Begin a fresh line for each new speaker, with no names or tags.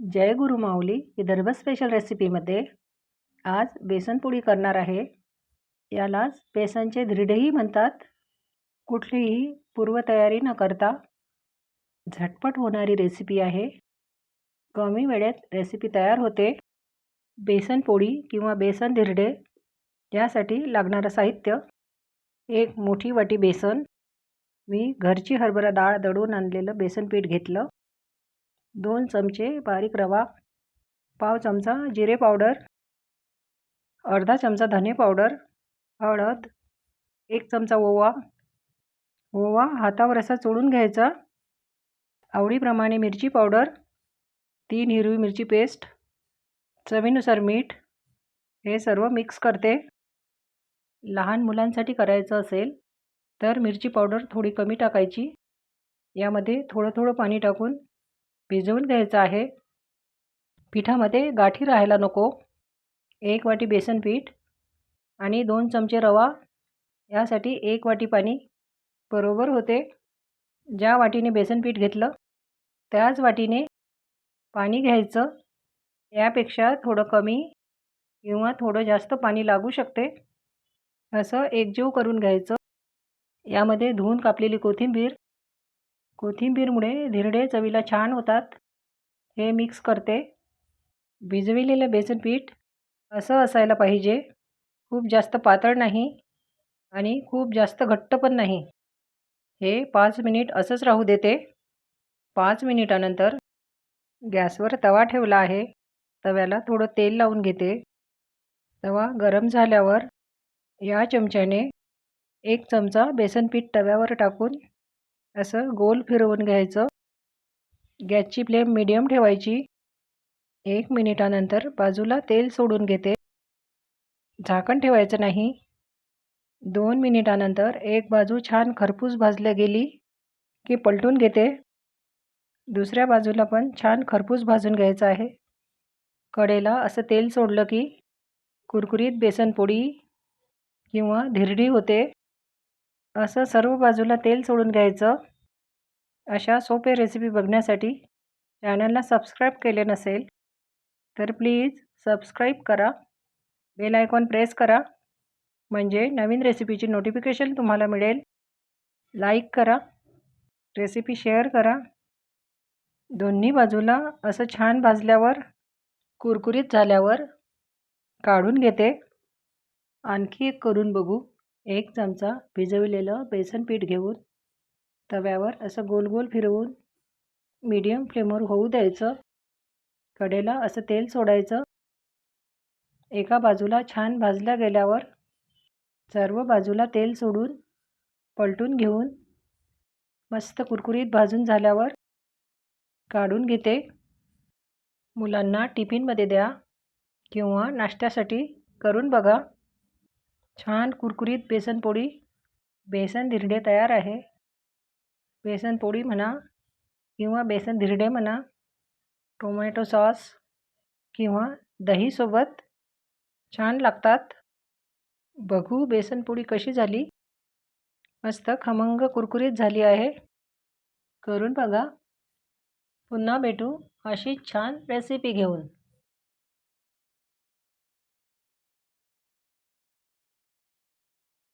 जय गुरु माऊली Vidarbha special रेसिपीमध्ये आज बेसनपोळी करणार आहे. यालाच बेसनचे धिरडेही म्हणतात. कुठलीही पूर्वतयारी न करता झटपट होणारी रेसिपी आहे. कमी वेळेत रेसिपी तयार होते. बेसनपोळी किंवा बेसन धिरडे यासाठी लागणारं साहित्य. एक मोठी वाटी बेसन. मी घरची हरभरा डाळ दळून आणलेलं बेसन पीठ घेतलं. दोन चमचे बारीक रवा पाव चमचा जिरे पावडर अर्धा चमचा धने पावडर हळद एक चमचा ओवा. ओवा हातावर असा चोळून घ्यायचा. आवडीप्रमाणे मिरची पावडर तीन हिरवी मिरची पेस्ट चवीनुसार मीठ हे सर्व मिक्स करते. लहान मुलांसाठी करायचं असेल तर मिरची पावडर थोडी कमी टाकायची. यामध्ये थोडं थोडं पाणी टाकून भिजवून घ्यायचं आहे. पिठामध्ये गाठी राहायला नको. एक वाटी बेसन पीठ आणि दोन चमचे रवा. यासाठी एक वाटी पाणी बरोबर होते. ज्या वाटीने बेसन पीठ घेतलं त्याच वाटीने पाणी घ्यायचं. यापेक्षा थोडं कमी किंवा थोडं जास्त पाणी लागू शकते. असं एकजीव करून घ्यायचं. यामध्ये धुवून कापलेली कोथिंबीर कोथिंबीरमुळे धिरडे चवीला छान होतात. हे मिक्स करते. भिजविलेलं बेसन पीठ असं असायला पाहिजे. खूप जास्त पातळ नाही आणि खूप जास्त घट्ट पण नाही. हे पाच मिनिट असंच राहू देते. पाच मिनिटानंतर गॅसवर तवा ठेवला आहे. तव्याला थोडं तेल लावून घेते. तवा गरम झाल्यावर या चमच्याने एक चमचा बेसन पीठ तव्यावर टाकून असं गोल फिरवून घ्यायचं. गॅसची फ्लेम मिडियम ठेवायची. एक मिनिटानंतर बाजूला तेल सोडून घेते. झाकण ठेवायचं नाही. दोन मिनिटानंतर एक बाजू छान खरपूस भाजल्या गेली की पलटून घेते. दुसऱ्या बाजूला पण छान खरपूस भाजून घ्यायचं आहे. कडेला असं तेल सोडलं की कुरकुरीत बेसनपोळी किंवा धिरडी होते. असं सर्व बाजूला तेल सोडून घ्यायचं. अशा सोपे रेसिपी बघण्यासाठी चॅनलला सबस्क्राईब केले नसेल तर प्लीज सबस्क्राईब करा. बेल आयकॉन प्रेस करा. म्हणजे नवीन रेसिपीची नोटिफिकेशन तुम्हाला मिळेल. लाईक करा. रेसिपी शेअर करा. दोन्ही बाजूला असं छान भाजल्यावर कुरकुरीत झाल्यावर काढून घेते. आणखी एक करून बघू. एक चमचा भिजवलेलं बेसन पीठ घेऊन तव्यावर असं गोल गोल फिरवून मीडियम फ्लेमवर होऊ द्यायचं. कडेला असं तेल सोडायचं. एका बाजूला छान भाजल्या गेल्यावर सर्व बाजूला तेल सोडून पलटून घेऊन मस्त कुरकुरीत भाजून झाल्यावर काढून घेते. मुलांना टिफिनमध्ये द्या किंवा नाश्त्यासाठी करून बघा. छान कुरकुरीत बेसनपोळी बेसन धिरडे तयार आहे. बेसनपोळी म्हणा किंवा बेसन धिरडे म्हणा टोमॅटो सॉस किंवा दहीसोबत छान लागतात. बघू बेसनपोळी कशी झाली. मस्त खमंग कुरकुरीत झाली आहे. करून बघा. पुन्हा भेटू अशी छान रेसिपी घेऊन.